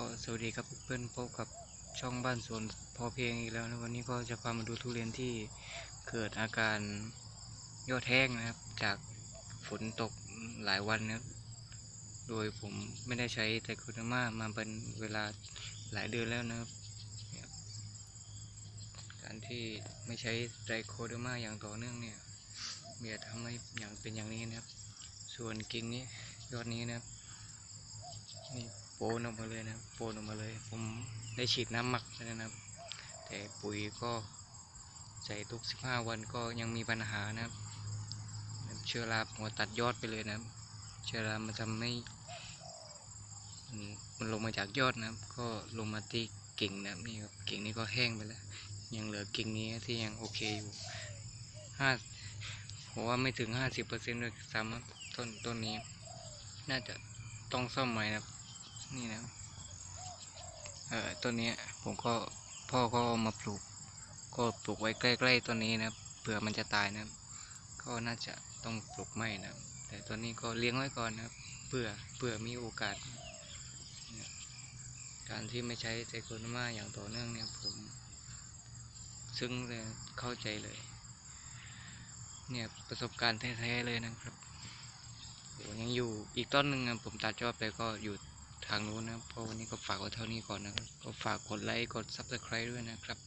ก็สวัสดีครับเพื่อนพบกับช่องบ้านสวนพอเพียงอีกแล้วนะวันนี้ก็จะพามาดูทุเรียนที่เกิดอาการยอดแห้งนะครับ จากฝนตกหลายวันนะครับโดยผมไม่ได้ใช้ไตรโคเดอร์มามาเป็นเวลาหลายเดือนแล้วนะครับ การที่ไม่ใช้ไตรโคเดมาอย่างต่อเนื่องเนี่ยเมียทำให้อย่างเป็นอย่างนี้นะครับ ส่วนกิ่งนี้ยอดนี้นะครับ โปนออกมาเลยนะโปนออกมาเลยผมได้ฉีดน้ำหมักแล้วนะครับ แต่ปุ๋ยก็ใส่ทุก 15 วันก็ยังมีปัญหานะครับ เชื้อราหัวตัดยอดไปเลยนะครับ เชื้อรามันทำให้มันลงมาจากยอดนะครับ ก็ลงมาที่กิ่งนะครับนี่ครับกิ่งนี้ก็แห้งไปแล้ว ยังเหลือกิ่งนี้ที่ยังโอเคอยู่ห้าผมว่าไม่ถึงห้าสิบเปอร์เซ็นต์เลยซ้ำต้นต้นนี้ น่าจะต้องซ่อมใหม่นะครับ นี่นะเอ่อต้นนี้ผมก็พ่อก็มาปลูก ก็ปลูกไว้ใกล้ๆต้นนี้นะเผื่อมันจะตายนะก็น่าจะต้องปลูกไม่นะแต่ตอนนี้ก็เลี้ยงไว้ก่อนนะเพื่อเพื่อมีโอกาส การที่ไม่ใช้ไซโคโนมาอย่างต่อเนื่องเนี่ยผม ซึ้งเลยเข้าใจเลย เนี่ยประสบการณ์แท้ๆเลยนะครับยังอยู่อีกต้นหนึ่งนะผมตัดยอดไปก็อยู่ ทางนู้นนะครับเพราะวันนี้ก็ฝากไว้เท่านี้ก่อนนะครับ ก็ฝากกดไลค์ กด subscribe ด้วยนะครับ